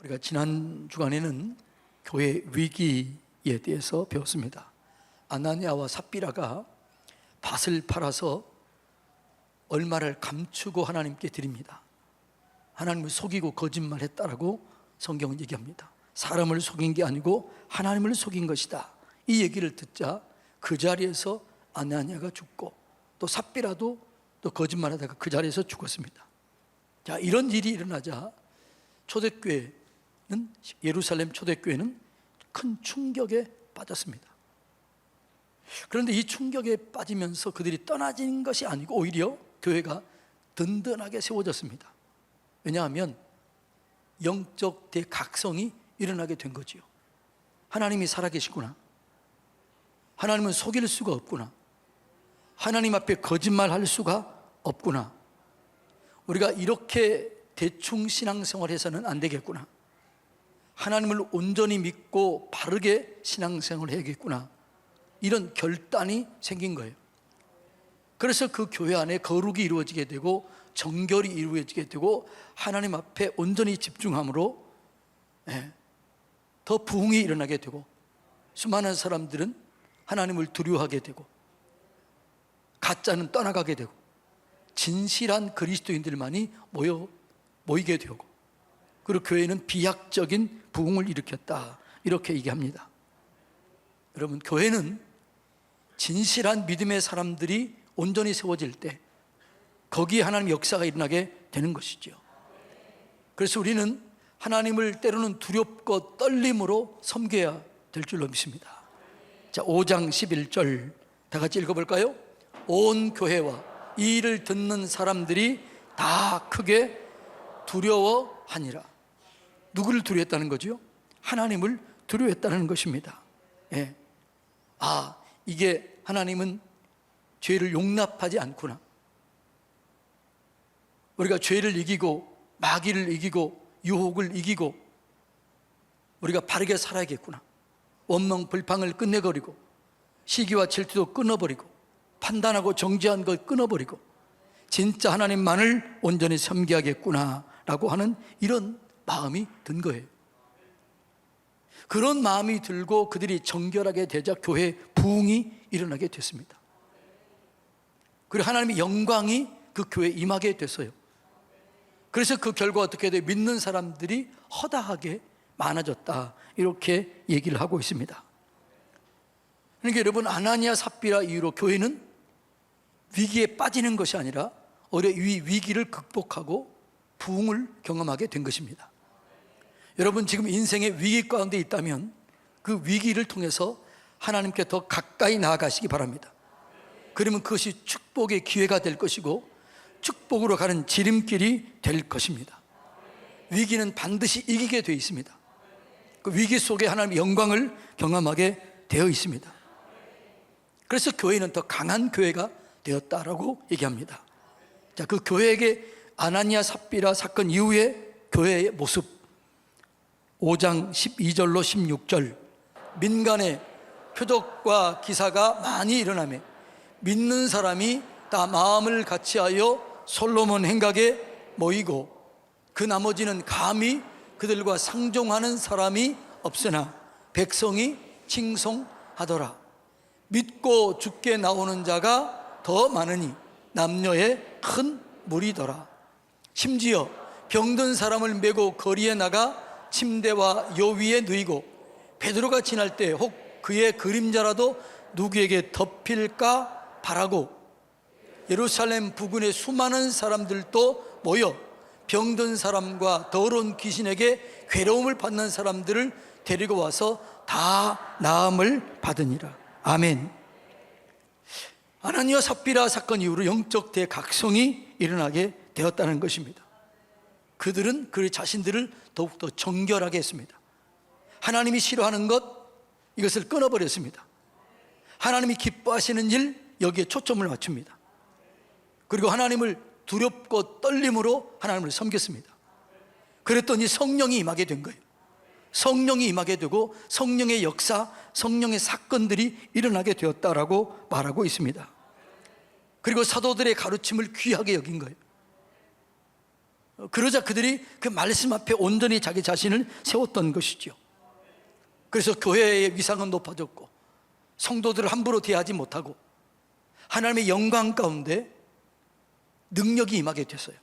우리가 지난 주간에는 교회 위기에 대해서 배웠습니다. 아나니아와 삽비라가 밭을 팔아서 얼마를 감추고 하나님께 드립니다. 하나님을 속이고 거짓말했다라고 성경은 얘기합니다. 사람을 속인 게 아니고 하나님을 속인 것이다. 이 얘기를 듣자 그 자리에서 아나니아가 죽고 또 삽비라도 또 거짓말하다가 그 자리에서 죽었습니다. 자 이런 일이 일어나자 초대교회 는 예루살렘 초대교회는 큰 충격에 빠졌습니다. 그런데 이 충격에 빠지면서 그들이 떠나진 것이 아니고 오히려 교회가 든든하게 세워졌습니다. 왜냐하면 영적 대각성이 일어나게 된 거지요. 하나님이 살아계시구나. 하나님은 속일 수가 없구나. 하나님 앞에 거짓말 할 수가 없구나. 우리가 이렇게 대충 신앙생활 해서는 안 되겠구나. 하나님을 온전히 믿고 바르게 신앙생활을 해야겠구나. 이런 결단이 생긴 거예요. 그래서 그 교회 안에 거룩이 이루어지게 되고 정결이 이루어지게 되고 하나님 앞에 온전히 집중함으로 예, 더 부흥이 일어나게 되고 수많은 사람들은 하나님을 두려워하게 되고 가짜는 떠나가게 되고 진실한 그리스도인들만이 모여 모이게 되고 그리고 교회는 비약적인 부흥을 일으켰다 이렇게 얘기합니다. 여러분 교회는 진실한 믿음의 사람들이 온전히 세워질 때 거기에 하나님 역사가 일어나게 되는 것이죠. 그래서 우리는 하나님을 때로는 두렵고 떨림으로 섬겨야 될 줄로 믿습니다. 자, 5장 11절 다 같이 읽어볼까요? 온 교회와 이 일을 듣는 사람들이 다 크게 두려워하니라. 누구를 두려웠다는 거죠? 하나님을 두려웠다는 것입니다. 예. 아, 이게 하나님은 죄를 용납하지 않구나. 우리가 죄를 이기고 마귀를 이기고 유혹을 이기고 우리가 바르게 살아야겠구나. 원망 불평을 끝내버리고 시기와 질투도 끊어버리고 판단하고 정죄한 걸 끊어버리고 진짜 하나님만을 온전히 섬겨야겠구나라고 하는 이런 마음이 든 거예요. 그런 마음이 들고 그들이 정결하게 되자 교회 부흥이 일어나게 됐습니다. 그리고 하나님의 영광이 그 교회에 임하게 됐어요. 그래서 그 결과 어떻게 돼? 믿는 사람들이 허다하게 많아졌다. 이렇게 얘기를 하고 있습니다. 그러니까 여러분 아나니아 삽비라 이유로 교회는 위기에 빠지는 것이 아니라 오히려 이 위기를 극복하고 부흥을 경험하게 된 것입니다. 여러분 지금 인생의 위기 가운데 있다면 그 위기를 통해서 하나님께 더 가까이 나아가시기 바랍니다. 그러면 그것이 축복의 기회가 될 것이고 축복으로 가는 지름길이 될 것입니다. 위기는 반드시 이기게 되어 있습니다. 그 위기 속에 하나님의 영광을 경험하게 되어 있습니다. 그래서 교회는 더 강한 교회가 되었다라고 얘기합니다. 자, 그 교회에게 아나니아 삽비라 사건 이후에 교회의 모습 5장 12절로 16절. 민간의 표적과 기사가 많이 일어나며 믿는 사람이 다 마음을 같이하여 솔로몬 행각에 모이고 그 나머지는 감히 그들과 상종하는 사람이 없으나 백성이 칭송하더라. 믿고 죽게 나오는 자가 더 많으니 남녀의 큰 무리더라. 심지어 병든 사람을 메고 거리에 나가 침대와 요 위에 누이고 베드로가 지날 때 혹 그의 그림자라도 누구에게 덮일까 바라고 예루살렘 부근의 수많은 사람들도 모여 병든 사람과 더러운 귀신에게 괴로움을 받는 사람들을 데리고 와서 다 나음을 받으니라. 아멘. 아나니아 삽비라 사건 이후로 영적 대각성이 일어나게 되었다는 것입니다. 그들은 그 자신들을 더욱더 정결하게 했습니다. 하나님이 싫어하는 것 이것을 끊어버렸습니다. 하나님이 기뻐하시는 일 여기에 초점을 맞춥니다. 그리고 하나님을 두렵고 떨림으로 하나님을 섬겼습니다. 그랬더니 성령이 임하게 된 거예요. 성령이 임하게 되고 성령의 역사, 성령의 사건들이 일어나게 되었다라고 말하고 있습니다. 그리고 사도들의 가르침을 귀하게 여긴 거예요. 어, 그러자 그들이 그 말씀 앞에 온전히 자기 자신을 세웠던 것이죠. 그래서 교회의 위상은 높아졌고 성도들을 함부로 대하지 못하고 하나님의 영광 가운데 능력이 임하게 됐어요.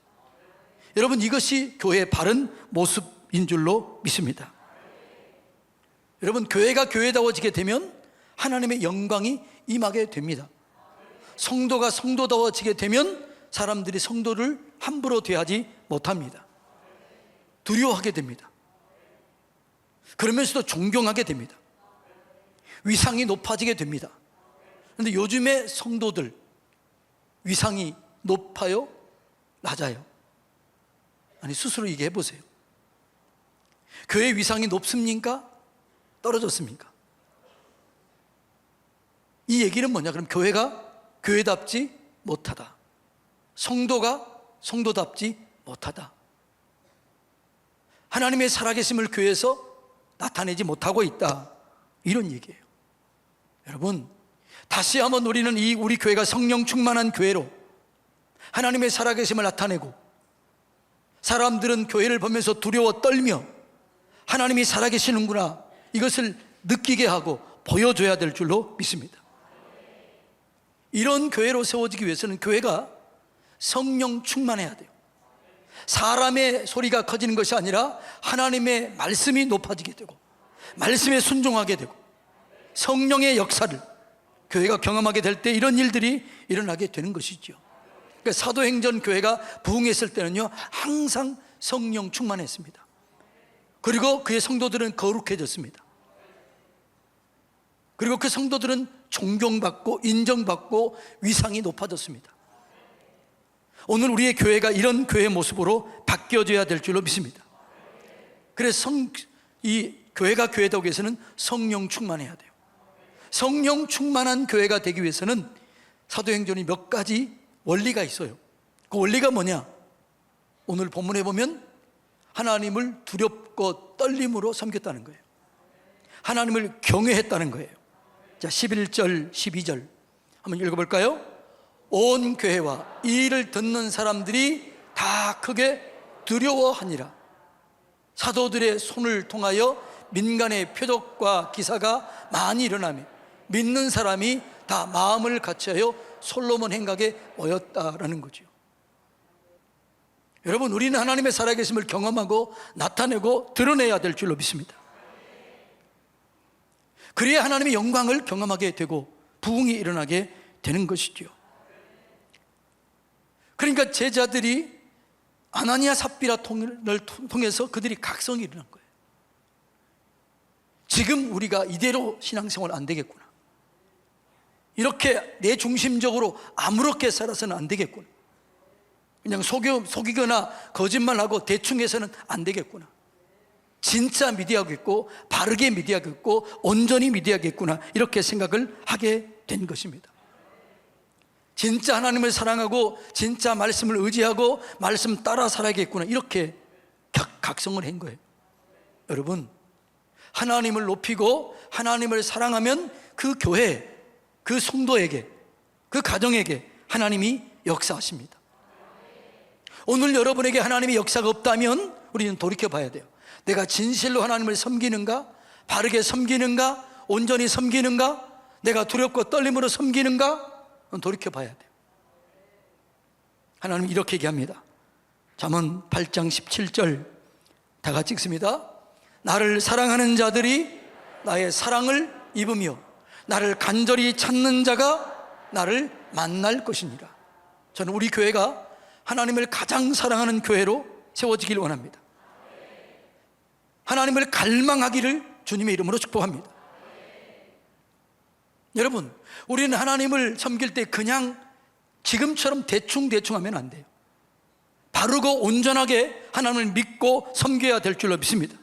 여러분 이것이 교회의 바른 모습인 줄로 믿습니다. 여러분 교회가 교회다워지게 되면 하나님의 영광이 임하게 됩니다. 성도가 성도다워지게 되면 사람들이 성도를 함부로 대하지 못합니다. 두려워하게 됩니다. 그러면서도 존경하게 됩니다. 위상이 높아지게 됩니다. 그런데 요즘의 성도들 위상이 높아요? 낮아요? 아니 스스로 얘기해 보세요. 교회 위상이 높습니까? 떨어졌습니까? 이 얘기는 뭐냐? 그럼 교회가 교회답지 못하다. 성도가 성도답지 못하다. 하나님의 살아계심을 교회에서 나타내지 못하고 있다. 이런 얘기예요. 여러분, 다시 한번 우리는 이 우리 교회가 성령 충만한 교회로 하나님의 살아계심을 나타내고 사람들은 교회를 보면서 두려워 떨며 하나님이 살아계시는구나 이것을 느끼게 하고 보여줘야 될 줄로 믿습니다. 이런 교회로 세워지기 위해서는 교회가 성령 충만해야 돼요. 사람의 소리가 커지는 것이 아니라 하나님의 말씀이 높아지게 되고 말씀에 순종하게 되고 성령의 역사를 교회가 경험하게 될 때 이런 일들이 일어나게 되는 것이죠. 그러니까 사도행전 교회가 부흥했을 때는요 항상 성령 충만했습니다. 그리고 그의 성도들은 거룩해졌습니다. 그리고 그 성도들은 존경받고 인정받고 위상이 높아졌습니다. 오늘 우리의 교회가 이런 교회 모습으로 바뀌어져야 될 줄로 믿습니다. 그래서 성, 이 교회가 교회되기 위해서는 성령 충만해야 돼요. 성령 충만한 교회가 되기 위해서는 사도행전이 몇 가지 원리가 있어요. 그 원리가 뭐냐? 오늘 본문에 보면 하나님을 두렵고 떨림으로 섬겼다는 거예요. 하나님을 경외했다는 거예요. 자, 11절, 12절 한번 읽어볼까요? 온 교회와 이 일을 듣는 사람들이 다 크게 두려워하니라. 사도들의 손을 통하여 민간의 표적과 기사가 많이 일어나며 믿는 사람이 다 마음을 같이하여 솔로몬 행각에 모였다라는 거죠. 여러분, 우리는 하나님의 살아계심을 경험하고 나타내고 드러내야 될 줄로 믿습니다. 그래야 하나님의 영광을 경험하게 되고 부흥이 일어나게 되는 것이죠. 그러니까 제자들이 아나니아 삽비라 통을 통해서 그들이 각성이 일어난 거예요. 지금 우리가 이대로 신앙생활 안 되겠구나. 이렇게 내 중심적으로 아무렇게 살아서는 안 되겠구나. 그냥 속여, 속이거나 거짓말하고 대충 해서는 안 되겠구나. 진짜 믿어야겠고, 바르게 믿어야겠고, 온전히 믿어야겠구나. 이렇게 생각을 하게 된 것입니다. 진짜 하나님을 사랑하고, 진짜 말씀을 의지하고, 말씀 따라 살아야겠구나. 이렇게 각, 각성을 한 거예요. 여러분, 하나님을 높이고, 하나님을 사랑하면 그 교회, 그 성도에게, 그 가정에게 하나님이 역사하십니다. 오늘 여러분에게 하나님의 역사가 없다면 우리는 돌이켜 봐야 돼요. 내가 진실로 하나님을 섬기는가? 바르게 섬기는가? 온전히 섬기는가? 내가 두렵고 떨림으로 섬기는가? 돌이켜 봐야 돼요. 하나님 이렇게 얘기합니다. 잠언 8장 17절 다 같이 읽습니다. 나를 사랑하는 자들이 나의 사랑을 입으며 나를 간절히 찾는 자가 나를 만날 것이니라. 저는 우리 교회가 하나님을 가장 사랑하는 교회로 세워지길 원합니다. 하나님을 갈망하기를 주님의 이름으로 축복합니다. 여러분, 우리는 하나님을 섬길 때 그냥 지금처럼 대충대충 하면 안 돼요. 바르고 온전하게 하나님을 믿고 섬겨야 될 줄로 믿습니다.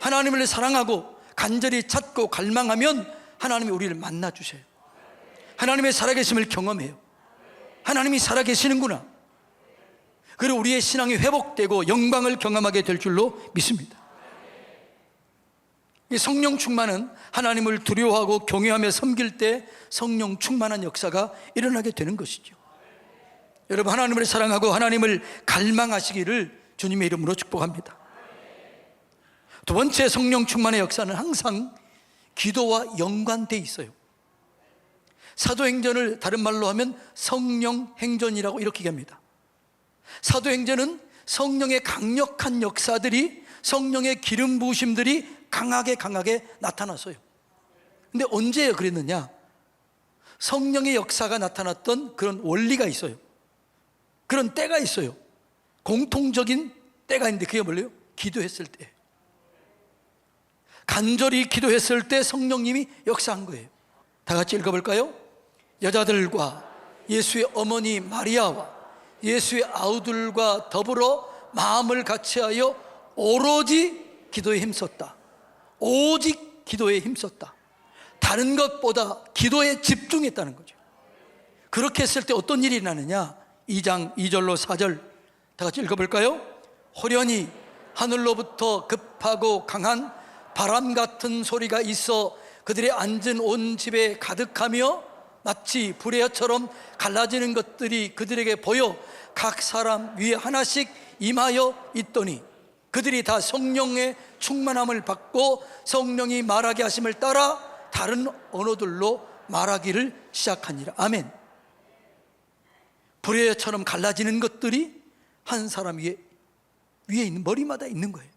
하나님을 사랑하고 간절히 찾고 갈망하면 하나님이 우리를 만나 주셔요. 하나님의 살아계심을 경험해요. 하나님이 살아계시는구나. 그리고 우리의 신앙이 회복되고 영광을 경험하게 될 줄로 믿습니다. 이 성령 충만은 하나님을 두려워하고 경외하며 섬길 때 성령 충만한 역사가 일어나게 되는 것이죠. 여러분 하나님을 사랑하고 하나님을 갈망하시기를 주님의 이름으로 축복합니다. 두 번째 성령 충만의 역사는 항상 기도와 연관돼 있어요. 사도행전을 다른 말로 하면 성령 행전이라고 이렇게 얘기합니다. 사도행전은 성령의 강력한 역사들이 성령의 기름 부으심들이 강하게 강하게 나타났어요. 근데 언제 그랬느냐? 성령의 역사가 나타났던 그런 원리가 있어요. 그런 때가 있어요. 공통적인 때가 있는데 그게 뭘래요? 기도했을 때. 간절히 기도했을 때 성령님이 역사한 거예요. 다 같이 읽어볼까요? 여자들과 예수의 어머니 마리아와 예수의 아우들과 더불어 마음을 같이하여 오로지 기도에 힘썼다. 오직 기도에 힘썼다. 다른 것보다 기도에 집중했다는 거죠. 그렇게 했을 때 어떤 일이 나느냐? 2장 2절로 4절 다 같이 읽어볼까요? 호련히 하늘로부터 급하고 강한 바람 같은 소리가 있어 그들의 앉은 온 집에 가득하며 마치 불의처럼 갈라지는 것들이 그들에게 보여 각 사람 위에 하나씩 임하여 있더니 그들이 다 성령의 충만함을 받고 성령이 말하게 하심을 따라 다른 언어들로 말하기를 시작하니라. 아멘. 불의처럼 갈라지는 것들이 한 사람 위에 위에 있는 머리마다 있는 거예요.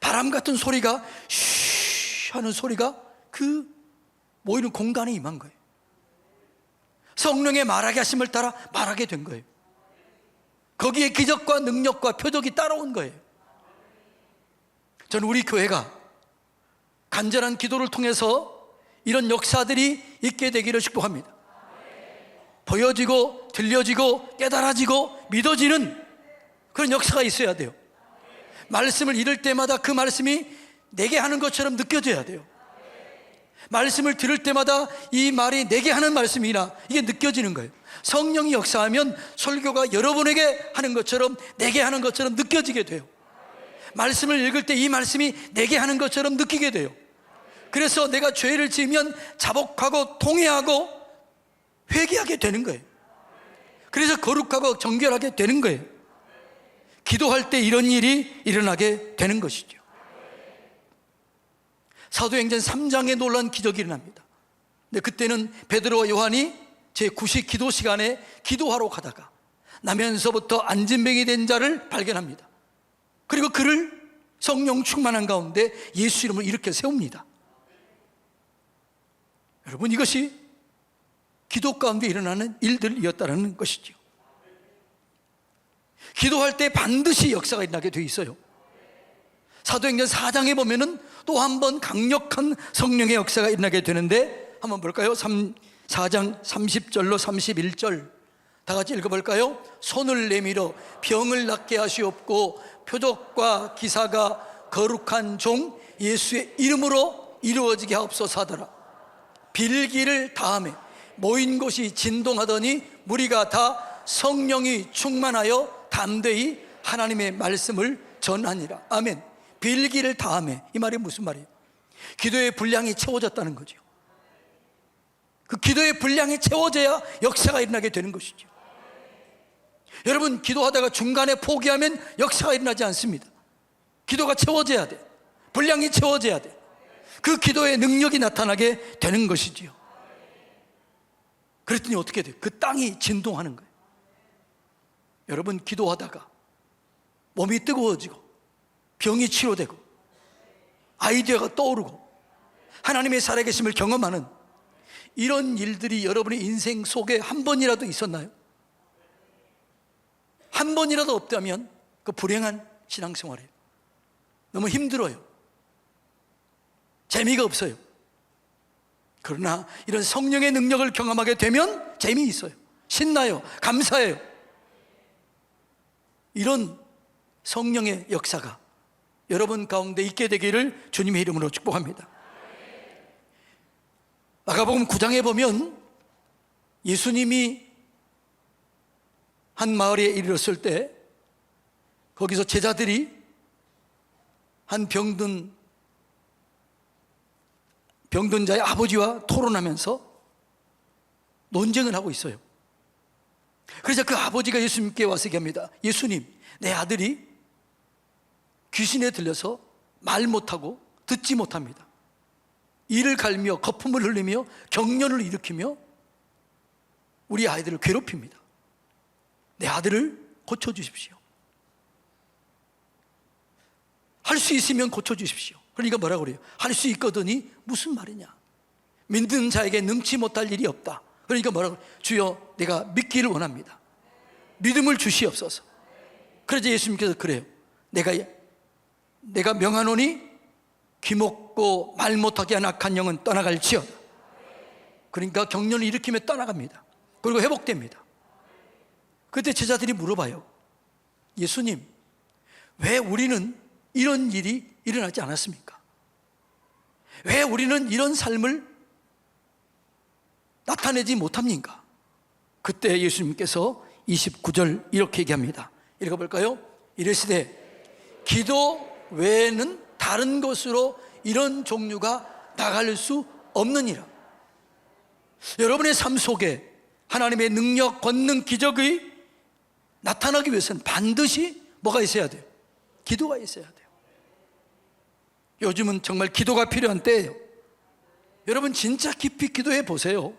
바람 같은 소리가 쉬 하는 소리가 그 모이는 공간에 임한 거예요. 성령의 말하게 하심을 따라 말하게 된 거예요. 거기에 기적과 능력과 표적이 따라온 거예요. 저는 우리 교회가 간절한 기도를 통해서 이런 역사들이 있게 되기를 축복합니다. 보여지고 들려지고 깨달아지고 믿어지는 그런 역사가 있어야 돼요. 말씀을 잃을 때마다 그 말씀이 내게 하는 것처럼 느껴져야 돼요. 말씀을 들을 때마다 이 말이 내게 하는 말씀이나 이게 느껴지는 거예요. 성령이 역사하면 설교가 여러분에게 하는 것처럼 내게 하는 것처럼 느껴지게 돼요. 말씀을 읽을 때 이 말씀이 내게 하는 것처럼 느끼게 돼요. 그래서 내가 죄를 지으면 자복하고 통회하고 회개하게 되는 거예요. 그래서 거룩하고 정결하게 되는 거예요. 기도할 때 이런 일이 일어나게 되는 것이죠. 사도행전 3장에 놀란 기적이 일어납니다. 근데 그때는 베드로와 요한이 제 9시 기도 시간에 기도하러 가다가 나면서부터 안진뱅이 된 자를 발견합니다. 그리고 그를 성령 충만한 가운데 예수 이름을 이렇게 세웁니다. 여러분 이것이 기도 가운데 일어나는 일들이었다는 것이죠. 기도할 때 반드시 역사가 일어나게 돼 있어요. 사도행전 4장에 보면은 또 한 번 강력한 성령의 역사가 일어나게 되는데 한번 볼까요? 3, 4장 30절로 31절. 다 같이 읽어볼까요? 손을 내밀어 병을 낫게 하시옵고 표적과 기사가 거룩한 종 예수의 이름으로 이루어지게 하옵소서 하더라. 빌기를 다음에 모인 곳이 진동하더니 무리가 다 성령이 충만하여 담대히 하나님의 말씀을 전하니라. 아멘. 빌기를 다음에. 이 말이 무슨 말이에요? 기도의 분량이 채워졌다는 거죠 그 기도의 분량이 채워져야 역사가 일어나게 되는 것이죠. 여러분 기도하다가 중간에 포기하면 역사가 일어나지 않습니다. 기도가 채워져야 돼. 분량이 채워져야 돼 그 기도의 능력이 나타나게 되는 것이지요. 그랬더니 어떻게 돼요? 그 땅이 진동하는 거예요. 여러분 기도하다가 몸이 뜨거워지고 병이 치료되고 아이디어가 떠오르고 하나님의 살아계심을 경험하는 이런 일들이 여러분의 인생 속에 한 번이라도 있었나요? 한 번이라도 없다면 그 불행한 신앙생활이에요. 너무 힘들어요. 재미가 없어요. 그러나 이런 성령의 능력을 경험하게 되면 재미있어요. 신나요. 감사해요. 이런 성령의 역사가 여러분 가운데 있게 되기를 주님의 이름으로 축복합니다. 마가복음 9장에 보면 예수님이 한 마을에 이르렀을 때 거기서 제자들이 한 병든 병든 자의 아버지와 토론하면서 논쟁을 하고 있어요. 그래서 그 아버지가 예수님께 와서 얘기합니다. 예수님, 내 아들이 귀신에 들려서 말 못하고 듣지 못합니다. 이를 갈며 거품을 흘리며 경련을 일으키며 우리 아이들을 괴롭힙니다. 내 아들을 고쳐주십시오. 할 수 있으면 고쳐주십시오. 그러니까 뭐라 그래요? 할 수 있거든이 무슨 말이냐? 믿는 자에게 능치 못할 일이 없다. 그러니까 뭐라 그래요? 주여, 내가 믿기를 원합니다. 믿음을 주시옵소서. 그래서 예수님께서 그래요. 내가 내가 명하노니 귀 먹고 말 못하게 한 악한 영은 떠나갈지어다. 그러니까 경련을 일으키며 떠나갑니다. 그리고 회복됩니다. 그때 제자들이 물어봐요. 예수님, 왜 우리는 이런 일이 일어나지 않았습니까? 왜 우리는 이런 삶을 나타내지 못합니까? 그때 예수님께서 29절 이렇게 얘기합니다. 읽어볼까요? 이르시되 기도 외에는 다른 것으로 이런 종류가 나갈 수 없느니라. 여러분의 삶 속에 하나님의 능력, 권능, 기적이 나타나기 위해서는 반드시 뭐가 있어야 돼요? 기도가 있어야 돼요. 요즘은 정말 기도가 필요한 때예요. 여러분 진짜 깊이 기도해 보세요.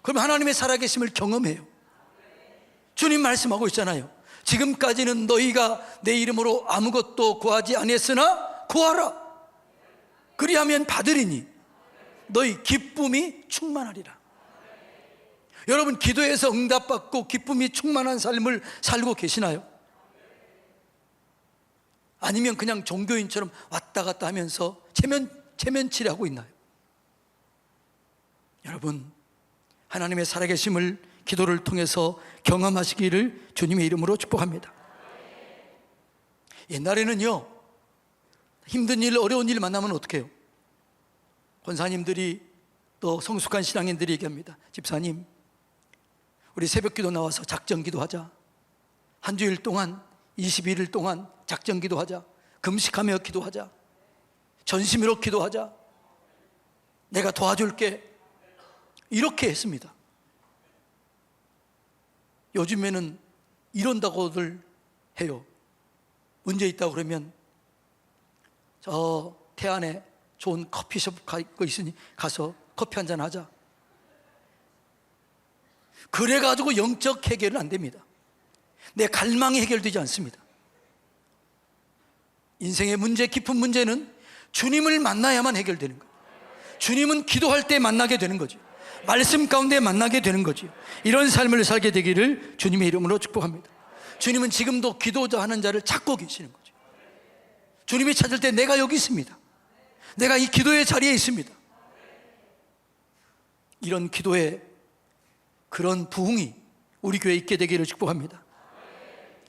그럼 하나님의 살아계심을 경험해요. 주님 말씀하고 있잖아요. 지금까지는 너희가 내 이름으로 아무것도 구하지 아니했으나 구하라. 그리하면 받으리니 너희 기쁨이 충만하리라. 여러분 기도해서 응답받고 기쁨이 충만한 삶을 살고 계시나요? 아니면 그냥 종교인처럼 왔다 갔다 하면서 체면 체면치레 하고 있나요? 여러분 하나님의 살아계심을 기도를 통해서 경험하시기를 주님의 이름으로 축복합니다. 옛날에는요, 힘든 일, 어려운 일 만나면 어떻게 해요? 권사님들이 또 성숙한 신앙인들이 얘기합니다. 집사님, 우리 새벽 기도 나와서 작전 기도 하자. 한 주일 동안, 21일 동안 작전 기도 하자. 금식하며 기도하자. 전심으로 기도하자. 내가 도와줄게. 이렇게 했습니다. 요즘에는 이런다고들 해요. 문제 있다고 그러면 저 태안에 좋은 커피숍 가 있고 있으니 가서 커피 한 잔 하자. 그래 가지고 영적 해결은 안 됩니다. 내 갈망이 해결되지 않습니다. 인생의 문제, 깊은 문제는 주님을 만나야만 해결되는 거예요. 주님은 기도할 때 만나게 되는 거죠. 말씀 가운데 만나게 되는 거죠. 이런 삶을 살게 되기를 주님의 이름으로 축복합니다. 주님은 지금도 기도자 하는 자를 찾고 계시는 거죠. 주님이 찾을 때 내가 여기 있습니다. 내가 이 기도의 자리에 있습니다. 이런 기도의 그런 부흥이 우리 교회에 있게 되기를 축복합니다.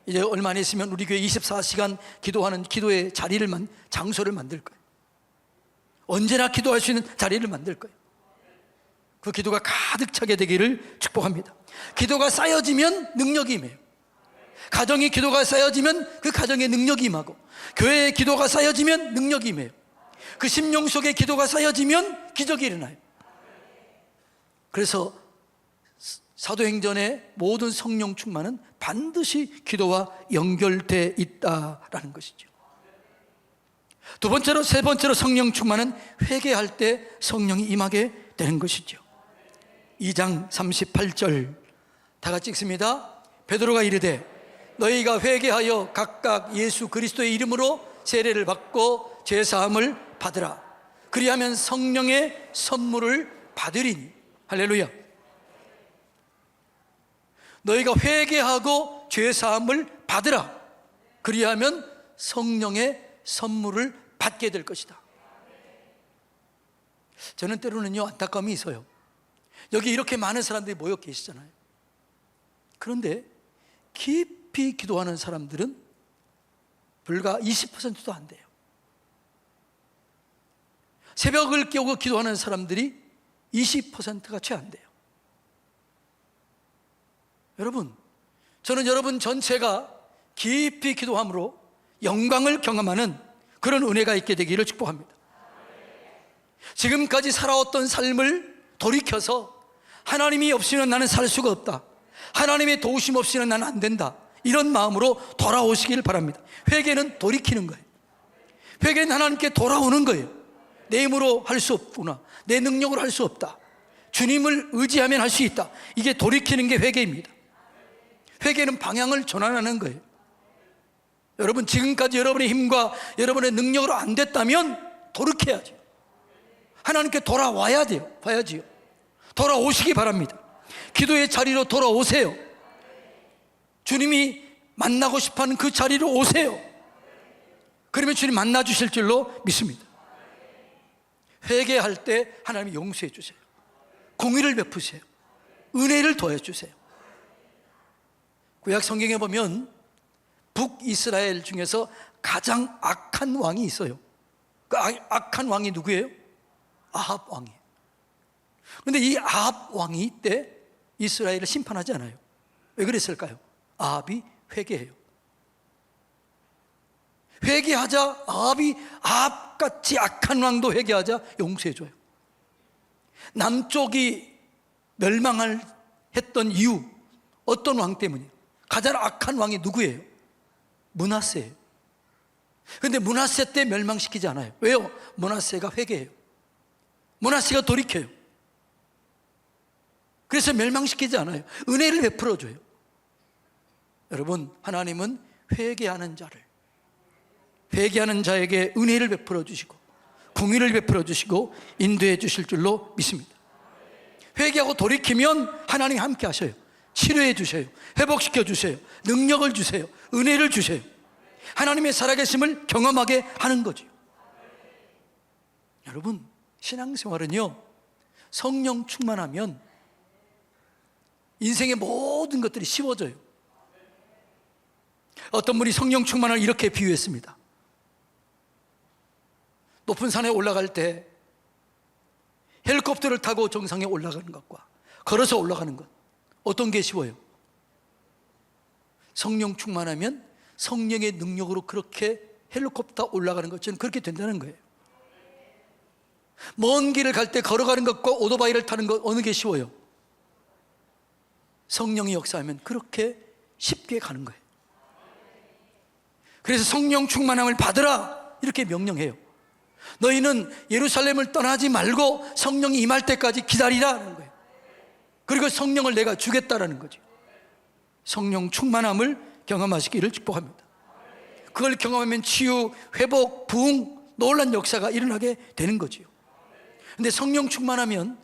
이제 얼마 안 있으면 우리 교회 24시간 기도하는 기도의 자리를 만 장소를 만들 거예요. 언제나 기도할 수 있는 자리를 만들 거예요. 그 기도가 가득 차게 되기를 축복합니다. 기도가 쌓여지면 능력이 임해요. 가정의 기도가 쌓여지면 그 가정의 능력이 임하고 교회의 기도가 쌓여지면 능력이 임해요. 그 심령 속에 기도가 쌓여지면 기적이 일어나요. 그래서 사도행전의 모든 성령 충만은 반드시 기도와 연결돼 있다라는 것이죠. 두 번째로 세 번째로 성령 충만은 회개할 때 성령이 임하게 되는 것이죠. 2장 38절 다 같이 읽습니다. 베드로가 이르되 너희가 회개하여 각각 예수 그리스도의 이름으로 세례를 받고 죄 사함을 받으라. 그리하면 성령의 선물을 받으리니 할렐루야. 너희가 회개하고 죄 사함을 받으라. 그리하면 성령의 선물을 받게 될 것이다. 저는 때로는요 안타까움이 있어요. 여기 이렇게 많은 사람들이 모여 계시잖아요. 그런데 깊 이 기도하는 사람들은 불과 20%도 안 돼요. 새벽을 깨우고 기도하는 사람들이 20%가 채 안 돼요. 여러분, 저는 여러분 전체가 깊이 기도함으로 영광을 경험하는 그런 은혜가 있게 되기를 축복합니다. 지금까지 살아왔던 삶을 돌이켜서 하나님이 없이는 나는 살 수가 없다. 하나님의 도우심 없이는 난안 된다. 이런 마음으로 돌아오시길 바랍니다. 회개는 돌이키는 거예요. 회개는 하나님께 돌아오는 거예요. 내 힘으로 할 수 없구나. 내 능력으로 할 수 없다. 주님을 의지하면 할 수 있다. 이게 돌이키는 게 회개입니다. 회개는 방향을 전환하는 거예요. 여러분, 지금까지 여러분의 힘과 여러분의 능력으로 안 됐다면 돌이켜야죠. 하나님께 돌아와야 돼요. 봐야지요. 돌아오시기 바랍니다. 기도의 자리로 돌아오세요. 주님이 만나고 싶어 하는 그 자리로 오세요. 그러면 주님 만나 주실 줄로 믿습니다. 회개할 때 하나님이 용서해 주세요. 공의를 베푸세요. 은혜를 더해 주세요. 구약 성경에 보면 북이스라엘 중에서 가장 악한 왕이 있어요. 그 악- 악한 왕이 누구예요? 아합 왕이에요. 그런데 이 아합 왕이 때 이스라엘을 심판하지 않아요. 왜 그랬을까요? 아합이 회개해요. 회개하자 아합이 아합같이 악한 왕도 회개하자 용서해줘요. 남쪽이 멸망을 했던 이유 어떤 왕 때문이에요? 가장 악한 왕이 누구예요? 문하세예요. 근데 문하세 때 멸망시키지 않아요. 왜요? 문하세가 회개해요. 문하세가 돌이켜요. 그래서 멸망시키지 않아요. 은혜를 베풀어 줘요. 여러분, 하나님은 회개하는 자를 회개하는 자에게 은혜를 베풀어 주시고 공의를 베풀어 주시고 인도해 주실 줄로 믿습니다. 회개하고 돌이키면 하나님이 함께 하셔요. 치료해 주셔요. 회복시켜 주세요. 능력을 주세요. 은혜를 주세요. 하나님의 살아계심을 경험하게 하는 거죠. 여러분, 신앙생활은요, 성령 충만하면 인생의 모든 것들이 쉬워져요. 어떤 분이 성령 충만을 이렇게 비유했습니다. 높은 산에 올라갈 때 헬리콥터를 타고 정상에 올라가는 것과 걸어서 올라가는 것 어떤 게 쉬워요? 성령 충만하면 성령의 능력으로 그렇게 헬리콥터 올라가는 것처럼 그렇게 된다는 거예요. 먼 길을 갈 때 걸어가는 것과 오토바이를 타는 것 어느 게 쉬워요? 성령이 역사하면 그렇게 쉽게 가는 거예요. 그래서 성령 충만함을 받으라 이렇게 명령해요. 너희는 예루살렘을 떠나지 말고 성령이 임할 때까지 기다리라는 거예요. 그리고 성령을 내가 주겠다라는 거죠. 성령 충만함을 경험하시기를 축복합니다. 그걸 경험하면 치유, 회복, 부흥, 놀란 역사가 일어나게 되는 거지요. 근데 성령 충만하면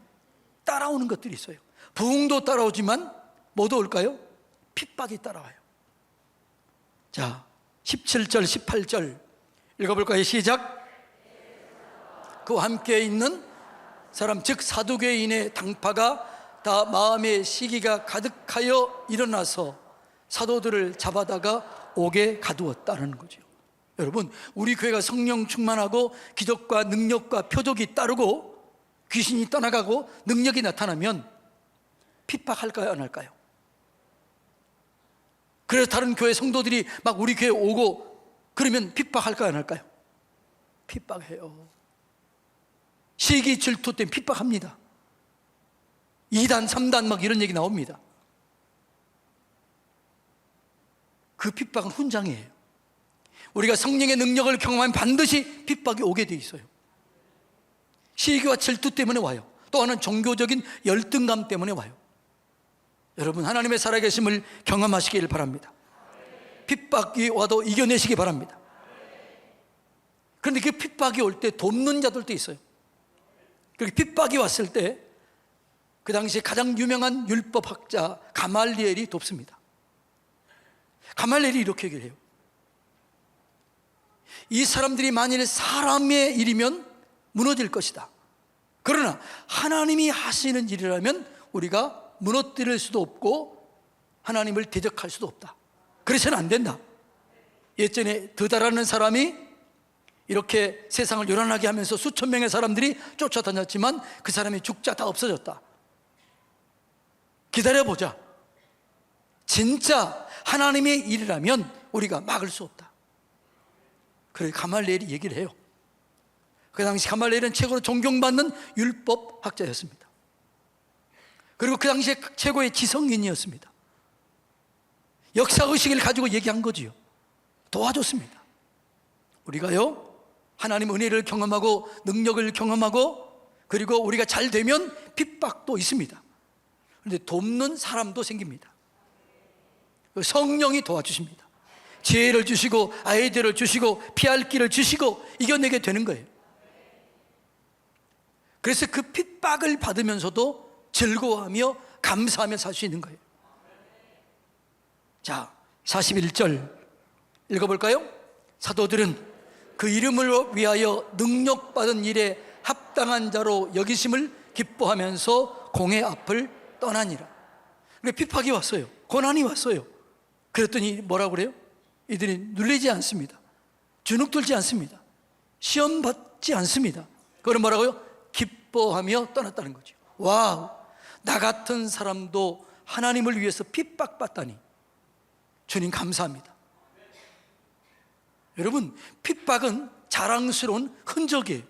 따라오는 것들이 있어요. 부흥도 따라오지만 뭐도 올까요? 핍박이 따라와요. 자, 17절, 18절 읽어볼까요? 시작. 그와 함께 있는 사람, 즉 사두개인의 당파가 다 마음의 시기가 가득하여 일어나서 사도들을 잡아다가 옥에 가두었다는 거죠. 여러분, 우리 교회가 성령 충만하고 기적과 능력과 표적이 따르고 귀신이 떠나가고 능력이 나타나면 핍박할까요? 안 할까요? 그래서 다른 교회 성도들이 막 우리 교회 오고 그러면 핍박할까요? 안 할까요? 핍박해요. 시기 질투 때문에 핍박합니다. 2단, 3단 막 이런 얘기 나옵니다. 그 핍박은 훈장이에요. 우리가 성령의 능력을 경험하면 반드시 핍박이 오게 돼 있어요. 시기와 질투 때문에 와요. 또 하나는 종교적인 열등감 때문에 와요. 여러분 하나님의 살아계심을 경험하시길 바랍니다. 핍박이 와도 이겨내시기 바랍니다. 그런데 그 핍박이 올 때 돕는 자들도 있어요. 그렇게 핍박이 왔을 때 그 당시에 가장 유명한 율법학자 가말리엘이 돕습니다. 가말리엘이 이렇게 얘기를 해요. 이 사람들이 만일 사람의 일이면 무너질 것이다. 그러나 하나님이 하시는 일이라면 우리가 무너뜨릴 수도 없고 하나님을 대적할 수도 없다. 그래서는 안 된다. 예전에 드다라는 사람이 이렇게 세상을 요란하게 하면서 수천 명의 사람들이 쫓아다녔지만 그 사람이 죽자 다 없어졌다. 기다려보자. 진짜 하나님의 일이라면 우리가 막을 수 없다. 그래 가말리엘이 얘기를 해요. 그 당시 가말리엘은 최고로 존경받는 율법 학자였습니다. 그리고 그 당시에 최고의 지성인이었습니다. 역사 의식을 가지고 얘기한 거지요. 도와줬습니다. 우리가요 하나님 은혜를 경험하고 능력을 경험하고 그리고 우리가 잘 되면 핍박도 있습니다. 그런데 돕는 사람도 생깁니다. 성령이 도와주십니다. 지혜를 주시고 아이디어를 주시고 피할 길을 주시고 이겨내게 되는 거예요. 그래서 그 핍박을 받으면서도 즐거워하며 감사하며 살 수 있는 거예요. 자, 41절 읽어볼까요? 사도들은 그 이름을 위하여 능력받은 일에 합당한 자로 여기심을 기뻐하면서 공의 앞을 떠나니라. 그러니까 핍박이 왔어요. 고난이 왔어요. 그랬더니 뭐라고 그래요? 이들이 눌리지 않습니다. 주눅 들지 않습니다. 시험 받지 않습니다. 그건 뭐라고요? 기뻐하며 떠났다는 거죠. 와우, 나 같은 사람도 하나님을 위해서 핍박받다니. 주님 감사합니다. 여러분, 핍박은 자랑스러운 흔적이에요.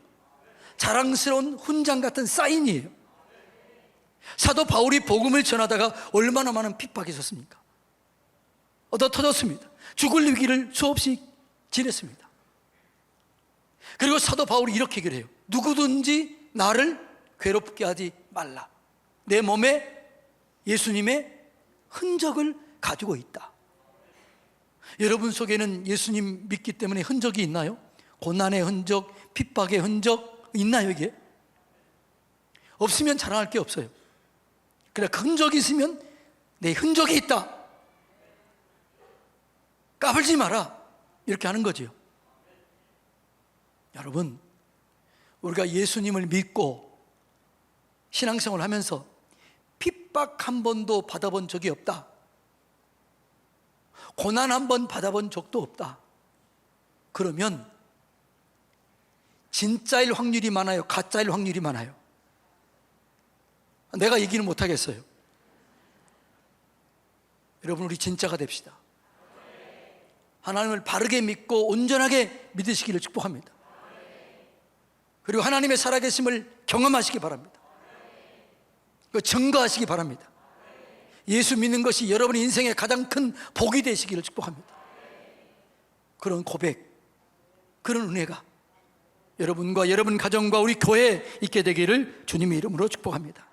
자랑스러운 훈장 같은 사인이에요. 사도 바울이 복음을 전하다가 얼마나 많은 핍박이 있었습니까? 얻어 터졌습니다. 죽을 위기를 수없이 지냈습니다. 그리고 사도 바울이 이렇게 얘기를 해요. 누구든지 나를 괴롭게 하지 말라. 내 몸에 예수님의 흔적을 가지고 있다. 여러분 속에는 예수님 믿기 때문에 흔적이 있나요? 고난의 흔적, 핍박의 흔적 있나요, 이게? 없으면 자랑할 게 없어요. 그래, 그 흔적이 있으면 내 흔적이 있다. 까불지 마라. 이렇게 하는 거지요. 여러분, 우리가 예수님을 믿고 신앙생활을 하면서 핍박 한 번도 받아본 적이 없다. 고난 한 번 받아본 적도 없다. 그러면 진짜일 확률이 많아요? 가짜일 확률이 많아요? 내가 얘기는 못하겠어요. 여러분, 우리 진짜가 됩시다. 하나님을 바르게 믿고 온전하게 믿으시기를 축복합니다. 그리고 하나님의 살아계심을 경험하시기 바랍니다. 그 증거하시기 바랍니다. 예수 믿는 것이 여러분의 인생의 가장 큰 복이 되시기를 축복합니다. 그런 고백, 그런 은혜가 여러분과 여러분 가정과 우리 교회에 있게 되기를 주님의 이름으로 축복합니다.